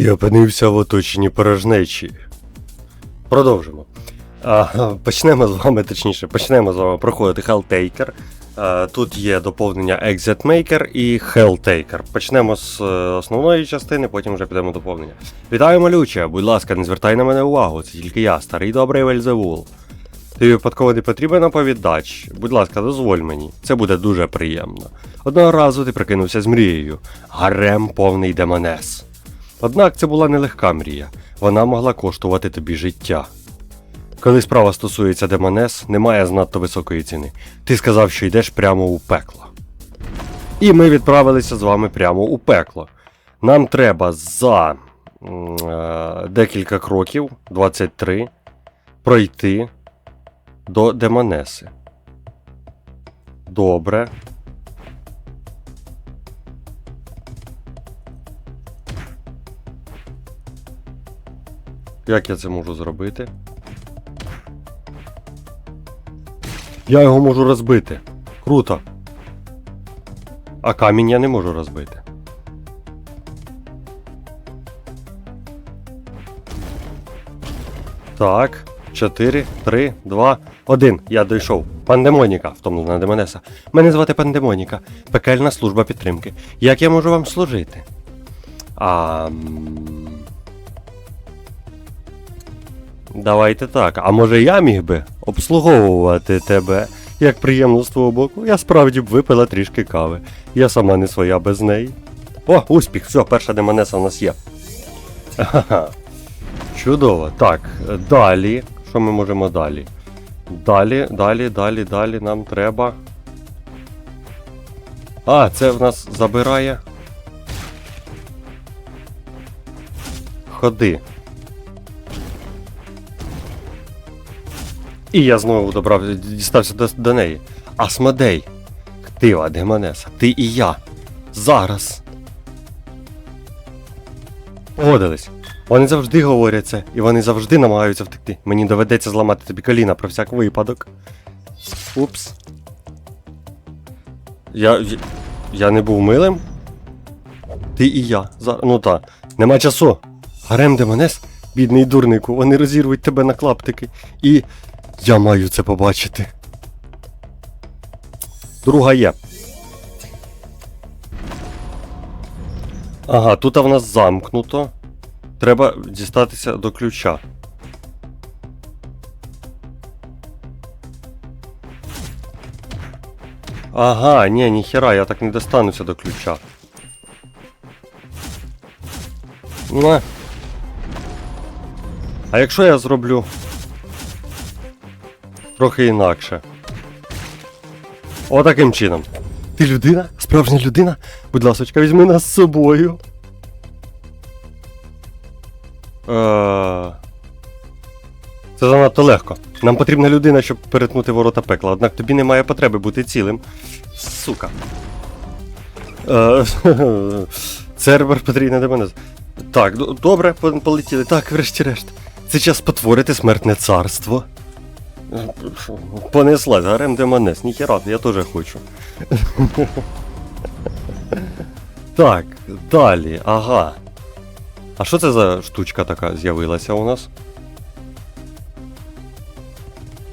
Ти опинився в оточенні порожнечі. Продовжимо. А, почнемо з вами, точніше, почнемо з вами проходити Helltaker. А, тут є доповнення Exit Maker і Helltaker. Почнемо з е, основної частини, потім вже підемо доповнення. Вітаю, малюче! Будь ласка, не звертай на мене увагу, це тільки я, старий добрий Вельзевул. Ти випадково не потрібен оповідач? Будь ласка, дозволь мені, це буде дуже приємно. Одного разу ти прикинувся з мрією. Гарем повний демонес. Однак це була нелегка мрія, вона могла коштувати тобі життя. Коли справа стосується демонес, немає знадто високої ціни. Ти сказав, що йдеш прямо у пекло. І ми відправилися з вами прямо у пекло. Нам треба за е, декілька кроків, 23, пройти до демонеси. Добре. Як я це можу зробити? Я його можу розбити. Круто. А камінь я не можу розбити. Так. 4, 3, 2, 1. Я дійшов. Пандемоніка, втомлена Демонеса. Мене звати Пандемоніка. Пекельна служба підтримки. Як я можу вам служити? А. Давайте так. А може я міг би обслуговувати тебе? Як приємно з твого боку, я справді б випила трішки кави. Я сама не своя без неї. О, успіх! Все, перша демонеса у нас є. Ха-ха. Чудово. Так, далі. Що ми можемо далі? Далі, далі, далі, далі нам треба. А, це в нас забирає. Ходи. І я знову добрав, дістався до, до неї. Асмодей. Ктива, Демонеса, ти і я. Зараз. Погодились. Вони завжди говорять це, і вони завжди намагаються втекти. Мені доведеться зламати тобі коліна про всяк випадок. Упс. Я. Я, я не був милим. Ти і я. За... Ну та. Нема часу. Гарем Демонес, бідний дурнику, вони розірвуть тебе на клаптики. І. Я маю це побачити. Друга є. Ага, тут в нас замкнуто. Треба дістатися до ключа. Ага, ні, ніхера, я так не достануся до ключа. На. А якщо я зроблю трохи інакше? Отаким чином. Ти людина? Справжня людина? Будь ласочка, візьми нас з собою. Е, Це занадто легко. Нам потрібна людина, щоб перетнути ворота пекла, однак тобі немає потреби бути цілим. Сука. Е, Сервер потрібен до мене. Так, добре, полетіли. Так, врешті-решт. Це час спотворити смертне царство. Понеслась, гарем демонес, ніхера, я теж хочу. Так, далі, ага. А що це за штучка така з'явилася у нас?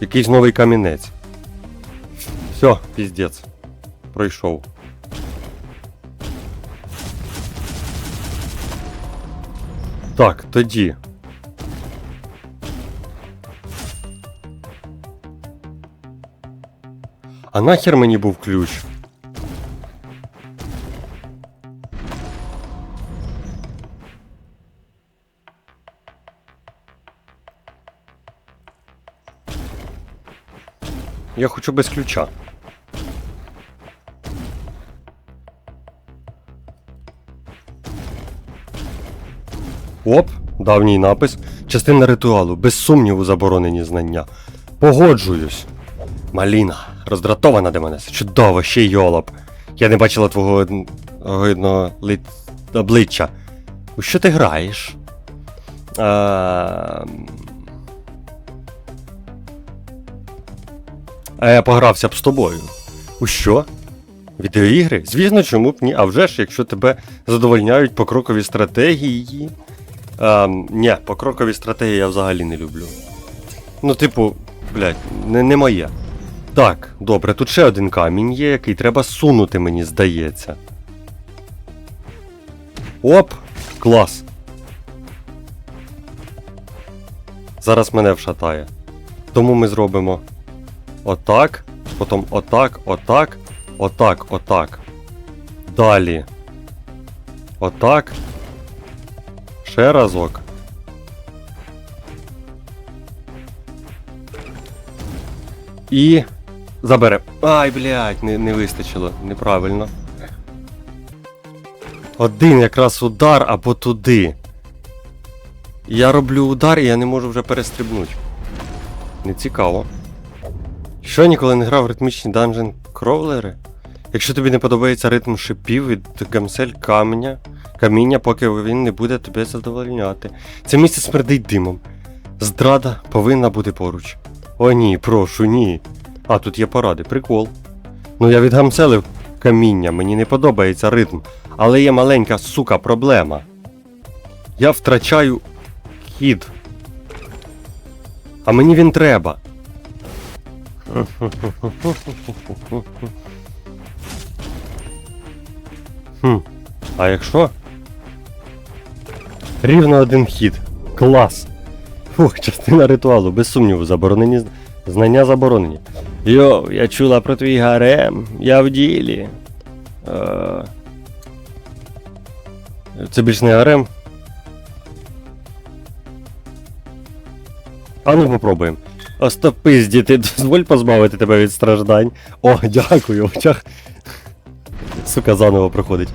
Якийсь новий камінець. Все, піздець. Пройшов. Так, тоді. А нахер мені був ключ? Я хочу без ключа. Оп, давній напис. Частина ритуалу, без сумніву, заборонені знання. Погоджуюсь. Маліна, роздратована де мене. Чудово, ще й йолоп. Я не бачила твого огидного ли... обличчя. У що ти граєш? А... А я погрався б з тобою. У що? Відеоігри? Звісно, чому б ні? А вже ж, якщо тебе задовольняють покрокові стратегії. А, ні, покрокові стратегії я взагалі не люблю. Ну, типу, блядь, не, не моє. Так, добре, тут ще один камінь є, який треба сунути, мені здається. Оп! Клас! Зараз мене вшатає. Тому ми зробимо отак, потім отак, отак, отак, отак. Далі. Отак. Ще разок. І. Забере. Ай, блядь, не, не вистачило. Неправильно. Один якраз удар або туди. Я роблю удар і я не можу вже перестрибнути. Не цікаво. Що ніколи не грав в ритмічні данжен кровлери? Якщо тобі не подобається ритм шипів від гамсель каменя, каміння, поки він не буде тебе задовольняти. Це місце смердить димом. Здрада повинна бути поруч. О ні, прошу, ні. А, тут є поради, прикол. Ну я відгамселив каміння, мені не подобається ритм, але є маленька сука проблема. Я втрачаю хід. А мені він треба. Хм. А якщо? Рівно один хід. Клас. Фух, частина ритуалу, без сумніву, заборонені. Знання заборонені. Йо, я чула про твій гарем, я в ділі. Е... Це більш не гарем. А ну попробуємо. Остопизді, ти дозволь позбавити тебе від страждань. О, дякую, очах. Сука, заново проходить.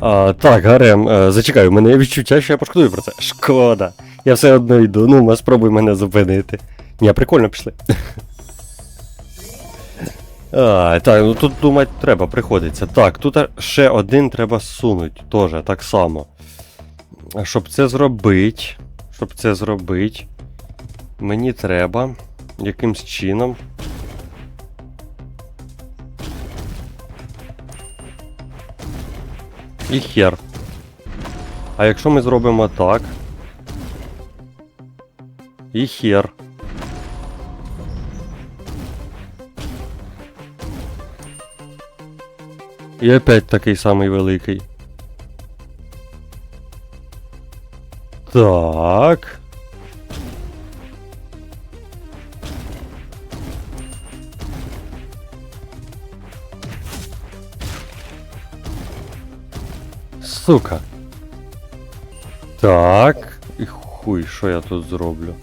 А, так, Гарем, е, зачекай, у мене є відчуття, що я пошкодую про це. Шкода. Я все одно йду. Ну, спробуй мене зупинити. Ні, прикольно пішли. А, так, ну тут думати треба, приходиться. Так, тут ще один треба сунуть, теж так само. Щоб це зробити, щоб це зробити, мені треба якимсь чином. І хер. А якщо ми зробимо так. І хер. І опять такий самий великий. Так. Сука. Так. І хуй, що я тут зроблю?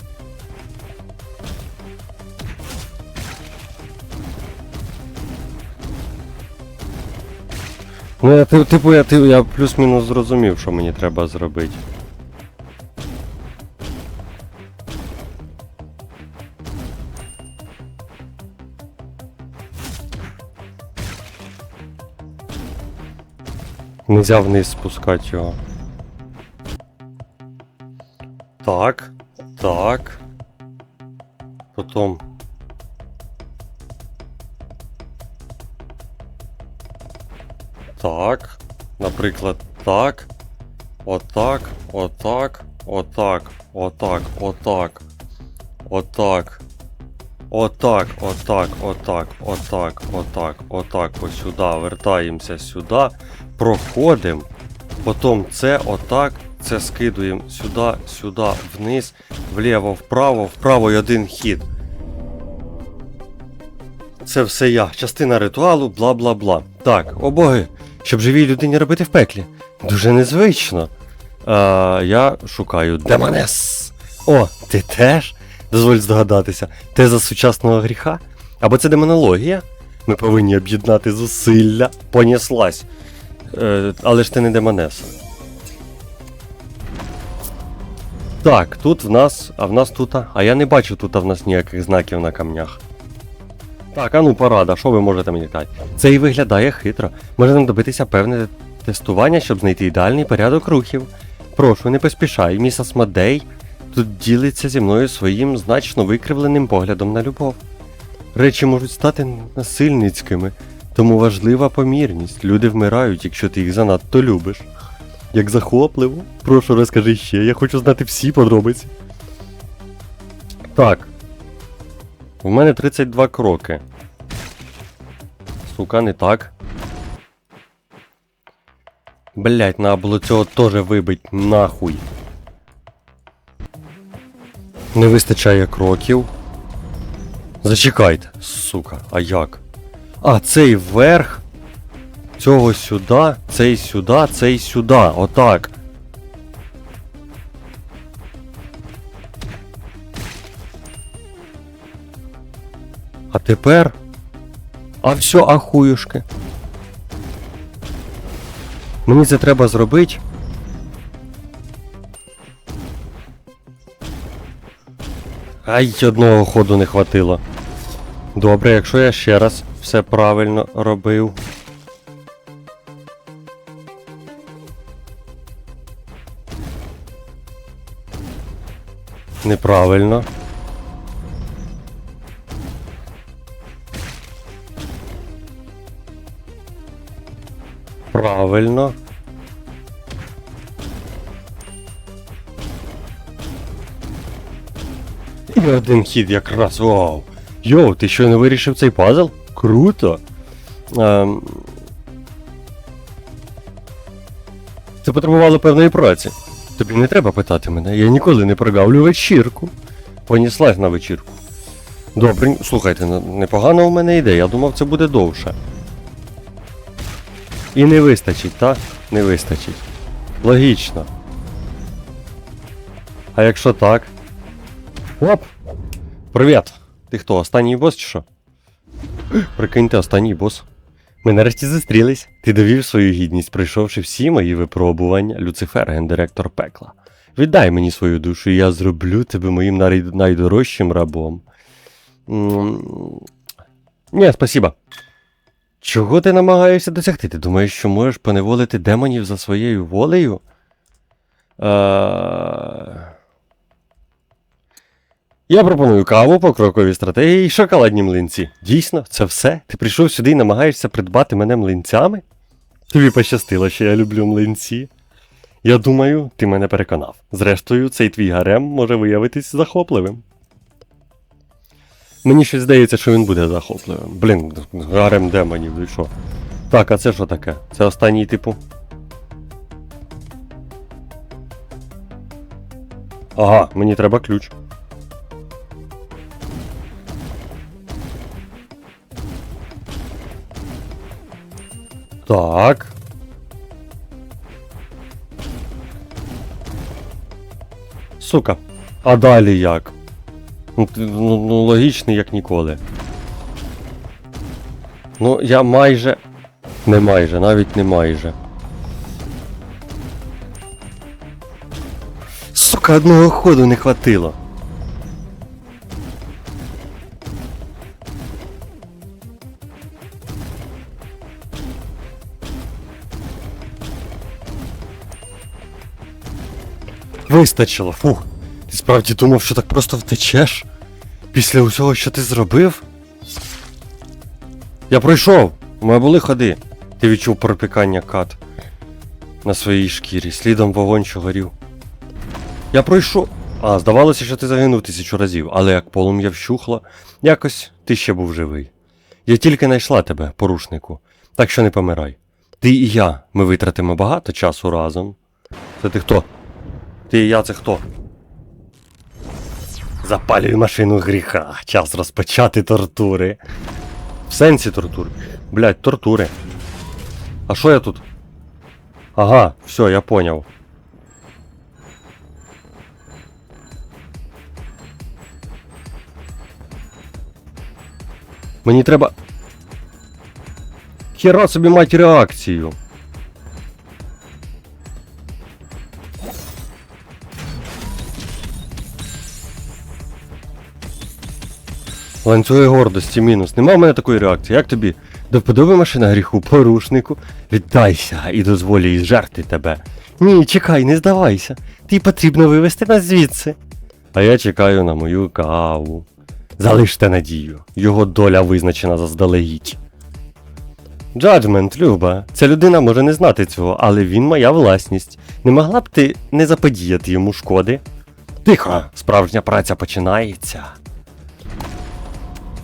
Ну, я ти- типу, я, ти- я плюс-мінус зрозумів, що мені треба зробити. Нельзя вниз спускати його. Так, так. Потом. Так. Наприклад, так. Отак, отак, отак, отак, отак. Отак. Отак, отак, отак, отак, отак, отак, ось сюди. Вертаємося сюди. Проходимо. Потім це отак. Це скидуємо сюди, сюди, вниз, вліво, вправо, вправо і один хід. Це все я. Частина ритуалу, бла бла бла. Так, о боги, щоб живій людині робити в пеклі. Дуже незвично. А, я шукаю демонес. О, ти теж? Дозволь здогадатися. Теза сучасного гріха? Або це демонологія? Ми повинні об'єднати зусилля. Понеслась. Е, але ж ти не демонеса. Так, тут в нас, а в нас тут, а я не бачу тут в нас ніяких знаків на камнях. Так, а ну порада, що ви можете мені дати? Це і виглядає хитро. Може нам добитися певне тестування, щоб знайти ідеальний порядок рухів. Прошу, не поспішай, міс Асмодей тут ділиться зі мною своїм значно викривленим поглядом на любов. Речі можуть стати насильницькими, тому важлива помірність. Люди вмирають, якщо ти їх занадто любиш. Як захопливо. Прошу, розкажи ще, я хочу знати всі подробиці. Так. У мене 32 кроки. Сука, не так. Блять, надо було цього теж вибить нахуй. Не вистачає кроків. Зачекайте, сука, а як? А, цей вверх. Цього сюди, цей сюди, цей сюди. Отак. Тепер. А все, ахуюшки. Мені це треба зробити. Ай, одного ходу не хватило. Добре, якщо я ще раз все правильно робив. Неправильно. Правильно. І один хід якраз. Вау. Йоу, ти що не вирішив цей пазл? Круто. Ем... Це потребувало певної праці. Тобі не треба питати мене, я ніколи не прогавлю вечірку. Поніслась на вечірку. Добре, слухайте, ну, непогана у мене ідея, я думав, це буде довше. І не вистачить, так? Не вистачить. Логічно. А якщо так? Оп! Привіт! Ти хто, останній бос чи що? Прикиньте, останній бос. Ми нарешті зустрілись. Ти довів свою гідність, пройшовши всі мої випробування, Люцифер, гендиректор пекла. Віддай мені свою душу, і я зроблю тебе моїм найдорожчим рабом. Ні, спасіба. Чого ти намагаєшся досягти? Ти думаєш, що можеш поневолити демонів за своєю волею? Е... Я пропоную каву, покрокові стратегії і шоколадні млинці. Дійсно, це все? Ти прийшов сюди і намагаєшся придбати мене млинцями? Тобі пощастило, що я люблю млинці. Я думаю, ти мене переконав. Зрештою, цей твій гарем може виявитись захопливим. Мені щось здається, що він буде захопливим. Блін, гарем демонів, ну і що? Так, а це що таке? Це останній типу. Ага, мені треба ключ. Так. Сука. А далі як? Ну, ну, ну логічний як ніколи. Ну, я майже. Не майже, навіть не майже. Сука, одного ходу не хватило. Вистачило, фух. Ти справді думав, що так просто втечеш? Після усього, що ти зробив? Я пройшов! У мене були ходи. Ти відчув пропікання кат на своїй шкірі, слідом вогонь, що горів. Я пройшов. А, здавалося, що ти загинув тисячу разів, але як полум'я вщухло, якось ти ще був живий. Я тільки знайшла тебе, порушнику, так що не помирай. Ти і я, ми витратимо багато часу разом. Це ти хто? Ти і я це хто? Запалюй машину гріха. Час розпочати тортури. В сенсі тортури. Блять, тортури. А що я тут? Ага, все, я поняв. Мені треба. Хера собі мать реакцію. Ланцюги гордості мінус. Нема в мене такої реакції. Як тобі? До вподоби машина гріху, порушнику. Віддайся і дозволю їй зжерти тебе. Ні, чекай, не здавайся. Ти потрібно вивести нас звідси. А я чекаю на мою каву. Залиште надію. Його доля визначена заздалегідь. Джаджмент, Люба, ця людина може не знати цього, але він моя власність. Не могла б ти не заподіяти йому шкоди? Тихо, справжня праця починається.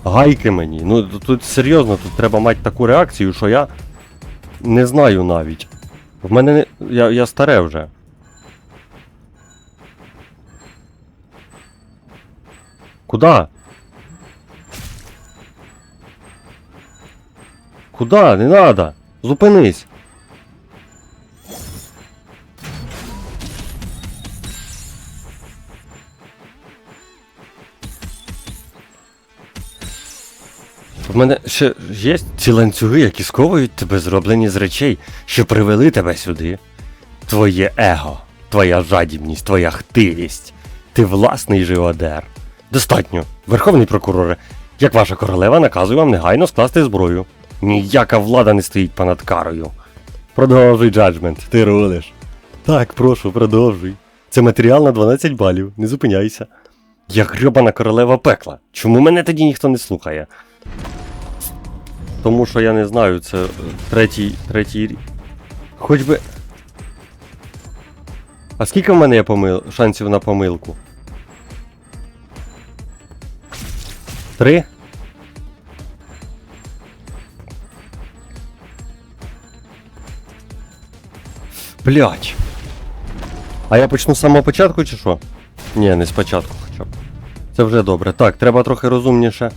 Гайки мені. Ну тут серйозно, тут треба мати таку реакцію, що я не знаю навіть. В мене не. Я, я старе вже. Куда? Куда? Не надо! Зупинись! В мене ще є ці ланцюги, які сковують тебе, зроблені з речей, що привели тебе сюди. Твоє его, твоя жадібність, твоя хтивість. Ти власний живодер. Достатньо, верховний прокуроре. Як ваша королева наказує вам негайно скласти зброю. Ніяка влада не стоїть понад карою. Продовжуй, джаджмент, ти рулиш. Так, прошу, продовжуй. Це матеріал на 12 балів, не зупиняйся. Я грьобана королева пекла. Чому мене тоді ніхто не слухає? Тому що я не знаю, це третій. третій. Хоч би. А скільки в мене є помил... шансів на помилку? Три? Блять. А я почну з самого початку чи що? Ні, не спочатку хоча б. Це вже добре. Так, треба трохи розумніше.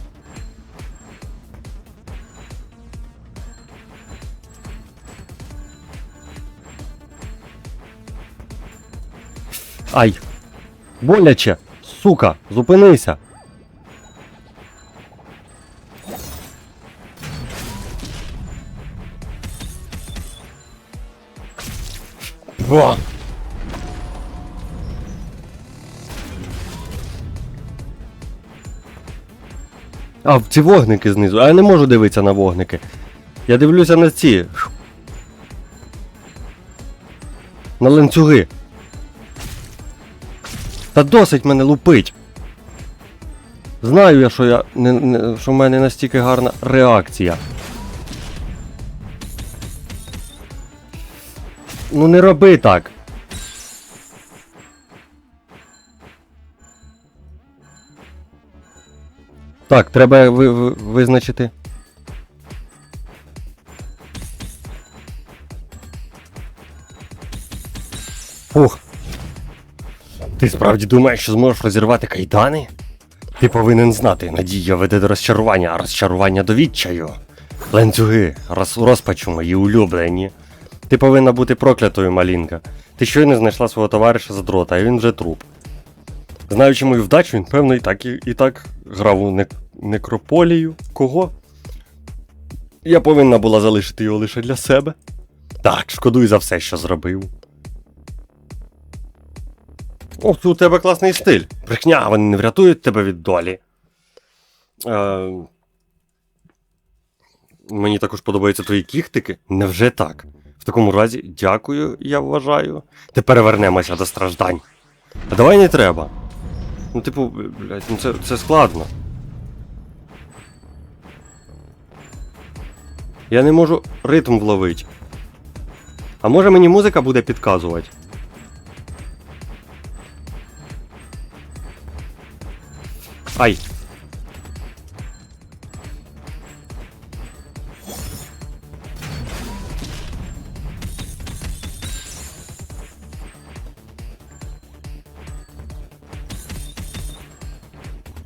Ай! Боляче! Сука! Зупинися! Во! А, ці вогники знизу. А я не можу дивитися на вогники. Я дивлюся на ці. На ланцюги. Та досить мене лупить. Знаю я, що я не, не, що в мене настільки гарна реакція. Ну не роби так. Так, треба ви, ви, визначити. Фух. Ти справді думаєш, що зможеш розірвати кайдани? Ти повинен знати, надія веде до розчарування, а розчарування до відчаю. Ланцюги, роз, розпачу мої улюблені. Ти повинна бути проклятою, малінка. Ти щойно знайшла свого товариша з дрота, а він вже труп. Знаючи мою вдачу, він, певно, і так, і, і так грав у нек- некрополію. Кого? Я повинна була залишити його лише для себе. Так, шкодуй за все, що зробив. Ох, у тебе класний стиль. Брехня, вони не врятують тебе від долі. Е... Мені також подобаються твої кіхтики. Невже так? В такому разі, дякую, я вважаю. Тепер вернемося до страждань. А давай не треба. Ну, типу, блядь, ну це, це складно. Я не можу ритм вловити. А може мені музика буде підказувати? Ай.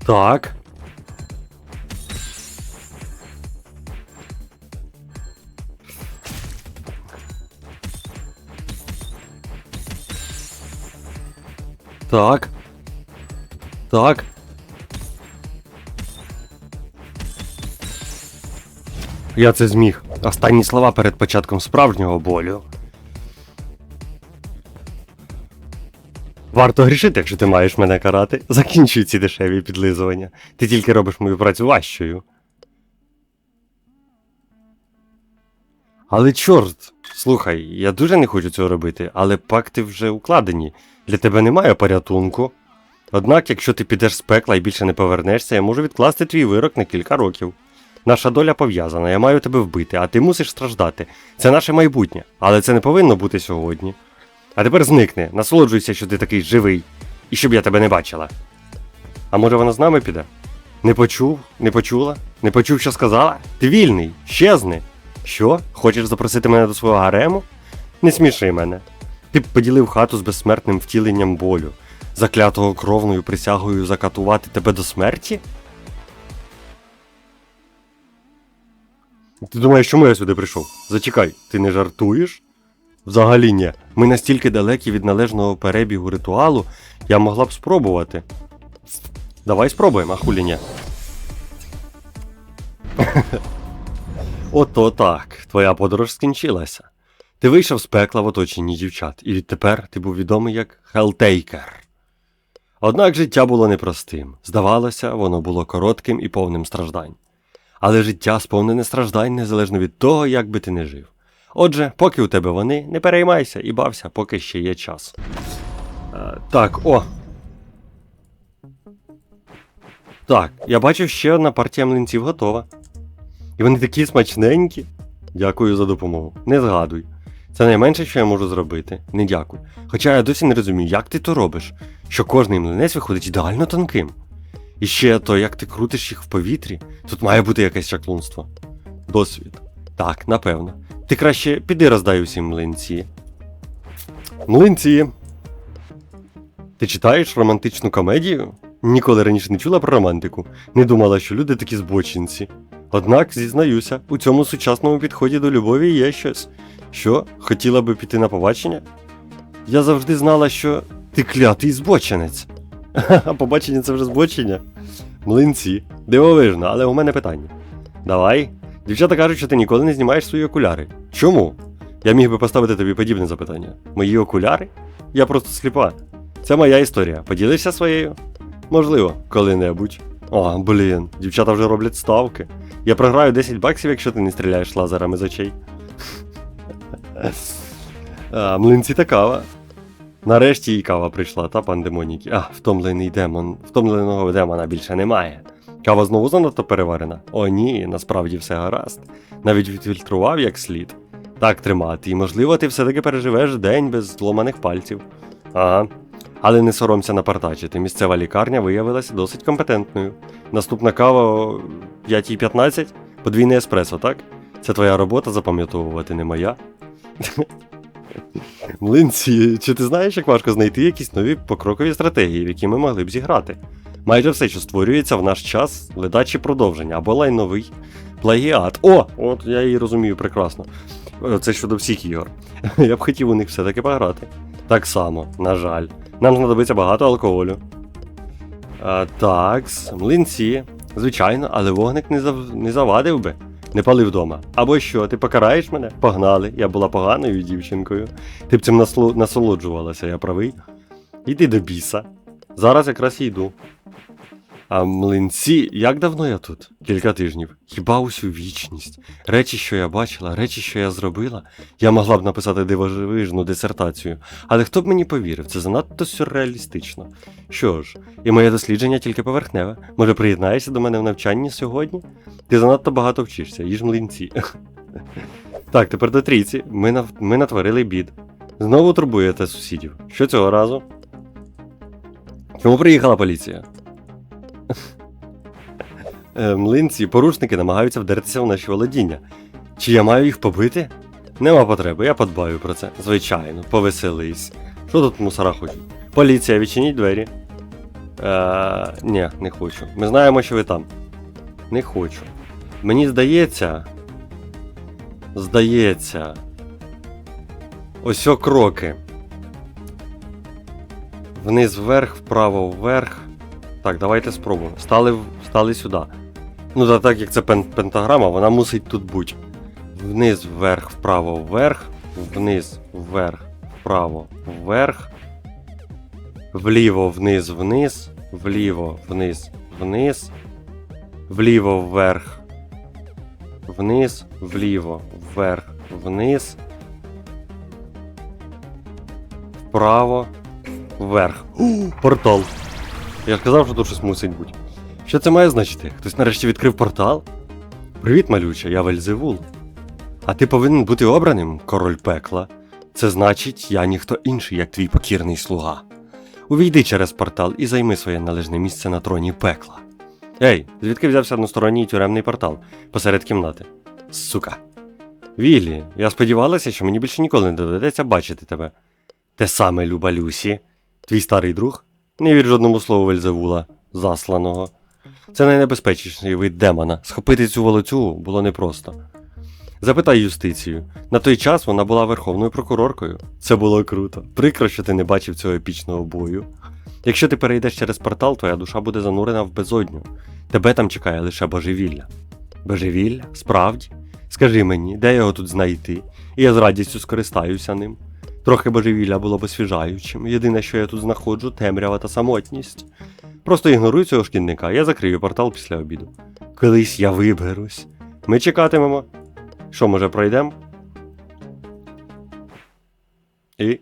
Так. Так. Так. Я це зміг. Останні слова перед початком справжнього болю. Варто грішити, якщо ти маєш мене карати. Закінчуй ці дешеві підлизування. Ти тільки робиш мою працю важчою. Але чорт, слухай, я дуже не хочу цього робити, але пакти вже укладені. Для тебе немає порятунку. Однак, якщо ти підеш з пекла і більше не повернешся, я можу відкласти твій вирок на кілька років. Наша доля пов'язана, я маю тебе вбити, а ти мусиш страждати. Це наше майбутнє, але це не повинно бути сьогодні. А тепер зникни, насолоджуйся, що ти такий живий, і щоб я тебе не бачила. А може вона з нами піде? Не почув, не почула, не почув, що сказала? Ти вільний, щезни. Що? Хочеш запросити мене до свого гарему? Не сміши мене. Ти б поділив хату з безсмертним втіленням болю, заклятого кровною присягою закатувати тебе до смерті? Ти думаєш, чому я сюди прийшов? Зачекай, ти не жартуєш? Взагалі ні. Ми настільки далекі від належного перебігу ритуалу, я могла б спробувати. Давай спробуємо, а. Ото так, твоя подорож скінчилася. Ти вийшов з пекла в оточенні дівчат, і відтепер ти був відомий як Хелтейкер. Однак життя було непростим. Здавалося, воно було коротким і повним страждань. Але життя сповнене страждань незалежно від того, як би ти не жив. Отже, поки у тебе вони, не переймайся і бався, поки ще є час. Е, так, о. Так, я бачу, ще одна партія млинців готова. І вони такі смачненькі. Дякую за допомогу. Не згадуй. Це найменше, що я можу зробити. Не дякуй. Хоча я досі не розумію, як ти то робиш, що кожний млинець виходить ідеально тонким. І ще то, як ти крутиш їх в повітрі, тут має бути якесь чаклунство. Досвід. Так, напевно. Ти краще піди роздай усім млинці. Млинці. Ти читаєш романтичну комедію? Ніколи раніше не чула про романтику. Не думала, що люди такі збочинці. Однак, зізнаюся, у цьому сучасному підході до любові є щось. Що, хотіла би піти на побачення? Я завжди знала, що ти клятий збочинець. А побачення це вже збочення. Млинці. Дивовижно, але у мене питання. Давай. Дівчата кажуть, що ти ніколи не знімаєш свої окуляри. Чому? Я міг би поставити тобі подібне запитання. Мої окуляри? Я просто сліпа. Це моя історія. Поділишся своєю? Можливо, коли-небудь. О, блін, дівчата вже роблять ставки. Я програю 10 баксів, якщо ти не стріляєш лазерами з очей. млинці та кава. Нарешті і кава прийшла, та пандемоніки. А, втомлений демон. Втомленого демона більше немає. Кава знову занадто переварена. О, ні, насправді все гаразд. Навіть відфільтрував як слід. Так тримати, і можливо, ти все-таки переживеш день без зломаних пальців. Ага. Але не соромся напартачити. Місцева лікарня виявилася досить компетентною. Наступна кава о 5.15? Подвійне еспресо, так? Це твоя робота запам'ятовувати, не моя. Млинці, чи ти знаєш, як важко знайти якісь нові покрокові стратегії, в які ми могли б зіграти? Майже все, що створюється в наш час, ледачі продовження або лайновий плагіат. О! От я її розумію прекрасно. Е, Це щодо всіх ігор. Я б хотів у них все-таки пограти. Так само, на жаль. Нам знадобиться багато алкоголю. А, так, млинці. Звичайно, але вогник не, зав... не завадив би. Не пали вдома. Або що, ти покараєш мене? Погнали, я була поганою дівчинкою. Ти б цим насло... насолоджувалася, я правий. Іди до біса. Зараз якраз йду. А млинці, як давно я тут? Кілька тижнів. Хіба усю вічність. Речі, що я бачила, речі, що я зробила. Я могла б написати дивовижну дисертацію, але хто б мені повірив, це занадто сюрреалістично. Що ж, і моє дослідження тільки поверхневе. Може, приєднаєшся до мене в навчанні сьогодні? Ти занадто багато вчишся, їж млинці. Так, тепер до трійці. Ми, нав... Ми натворили бід. Знову турбуєте сусідів. Що цього разу? Чому приїхала поліція? Е, Млинці, порушники намагаються вдертися в наші володіння. Чи я маю їх побити? Нема потреби, я подбаю про це. Звичайно, повеселись. Що тут мусора хочуть? Поліція, відчиніть двері. Е, ні, не хочу. Ми знаємо, що ви там. Не хочу. Мені здається. Здається. Ось о кроки. Вниз вверх, вправо вверх. Так, давайте спробуємо. Стали, стали сюди. Ну, та так як це пен- пентаграма, вона мусить тут бути. Вниз, вверх, вправо, вверх. Вниз, вверх, вправо, вверх. Вліво, вниз, вниз. Вліво, вниз, вниз. Вліво, вверх. Вниз, вліво, вверх, вниз. Вправо, вверх. У, портал. Я ж казав, що тут щось мусить бути. Що це має значити? Хтось нарешті відкрив портал? Привіт, малюче, я Вельзевул. А ти повинен бути обраним, король пекла. Це значить, я ніхто інший, як твій покірний слуга. Увійди через портал і займи своє належне місце на троні пекла. Ей, звідки взявся односторонній тюремний портал посеред кімнати? Сука. Віллі, я сподівалася, що мені більше ніколи не доведеться бачити тебе. Те саме, Люба Люсі, твій старий друг? Не вір жодному слову Вельзевула, засланого. Це найнебезпечніший вид демона. Схопити цю волоцюгу було непросто. Запитай юстицію. На той час вона була верховною прокуроркою. Це було круто. Прикро, що ти не бачив цього епічного бою. Якщо ти перейдеш через портал, твоя душа буде занурена в безодню. Тебе там чекає лише божевілля. Божевілля? Справді? Скажи мені, де його тут знайти, і я з радістю скористаюся ним. Трохи божевілля було б освіжаючим. Єдине, що я тут знаходжу, темрява та самотність. Просто ігноруй цього шкідника, я закрию портал після обіду. Колись я виберусь. Ми чекатимемо. Що, може, пройдемо? І.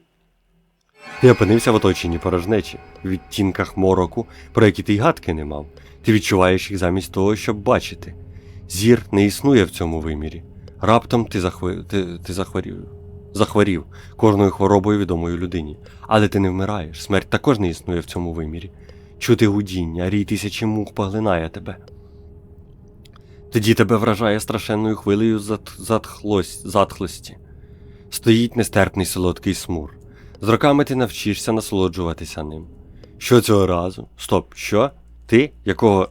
Ти опинився в оточенні порожнечі, в відтінках мороку, про які ти й гадки не мав. Ти відчуваєш їх замість того, щоб бачити. Зір не існує в цьому вимірі. Раптом ти, захве... ти, ти захворів. Захворів кожною хворобою відомої людині. Але ти не вмираєш. Смерть також не існує в цьому вимірі. Чути гудіння, рій тисячі мух поглинає тебе. Тоді тебе вражає страшенною хвилею затхлості. Стоїть нестерпний солодкий смур. З роками ти навчишся насолоджуватися ним. Що цього разу? Стоп, що? Ти? Якого.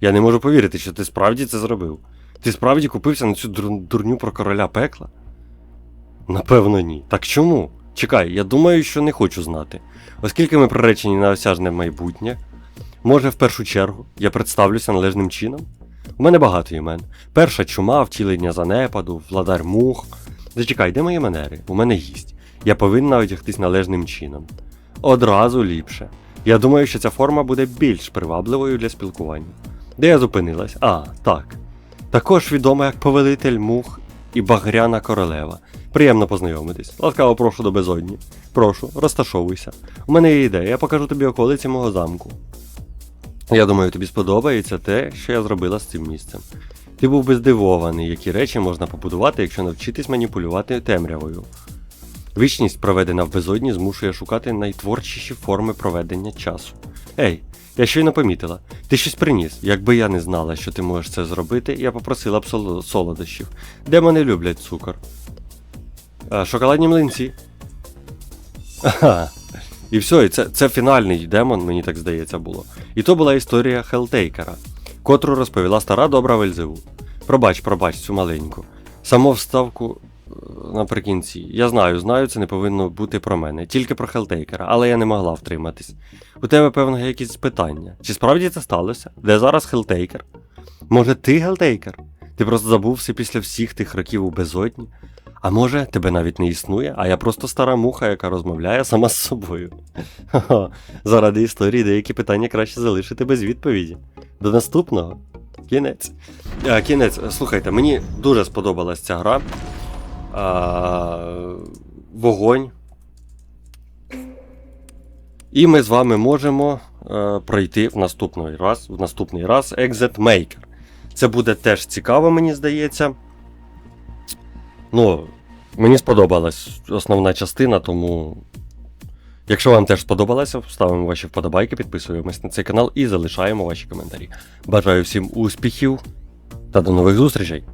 Я не можу повірити, що ти справді це зробив. Ти справді купився на цю дур- дурню про короля пекла? Напевно, ні. Так чому? Чекай, я думаю, що не хочу знати. Оскільки ми приречені на осяжне майбутнє, може, в першу чергу я представлюся належним чином? У мене багато імен. Перша чума, втілення занепаду, владар мух. Зачекай, де мої манери? У мене гість. Я повинна одягтись належним чином. Одразу ліпше. Я думаю, що ця форма буде більш привабливою для спілкування. Де я зупинилась? А, так. Також відома як повелитель мух і багряна королева. Приємно познайомитись. Ласкаво прошу до безодні. Прошу, розташовуйся. У мене є ідея, я покажу тобі околиці мого замку. Я думаю, тобі сподобається те, що я зробила з цим місцем. Ти був би здивований, які речі можна побудувати, якщо навчитись маніпулювати темрявою. Вічність, проведена в безодні, змушує шукати найтворчіші форми проведення часу. Ей, я щойно помітила, ти щось приніс. Якби я не знала, що ти можеш це зробити, я попросила б соло- солодощів. Демони люблять цукор. А, шоколадні млинці. Ага. І все, і це, це фінальний демон, мені так здається, було. І то була історія Хелтейкера, котру розповіла стара добра Вельзеву. Пробач, пробач цю маленьку. Саму вставку наприкінці. Я знаю, знаю, це не повинно бути про мене, тільки про Хелтейкера, але я не могла втриматись. У тебе, певно, якісь питання. Чи справді це сталося? Де зараз Хелтейкер? Може, ти Хелтейкер? Ти просто забувся після всіх тих років у безодні? А може, тебе навіть не існує, а я просто стара муха, яка розмовляє сама з собою. Заради історії деякі питання краще залишити без відповіді. До наступного. Кінець. А, кінець, слухайте, мені дуже сподобалась ця гра. А, вогонь. І ми з вами можемо е, пройти в наступний раз, в наступний раз Exit Maker. Це буде теж цікаво, мені здається. Ну, мені сподобалась основна частина, тому. Якщо вам теж сподобалося, ставимо ваші вподобайки, підписуємось на цей канал і залишаємо ваші коментарі. Бажаю всім успіхів та до нових зустрічей!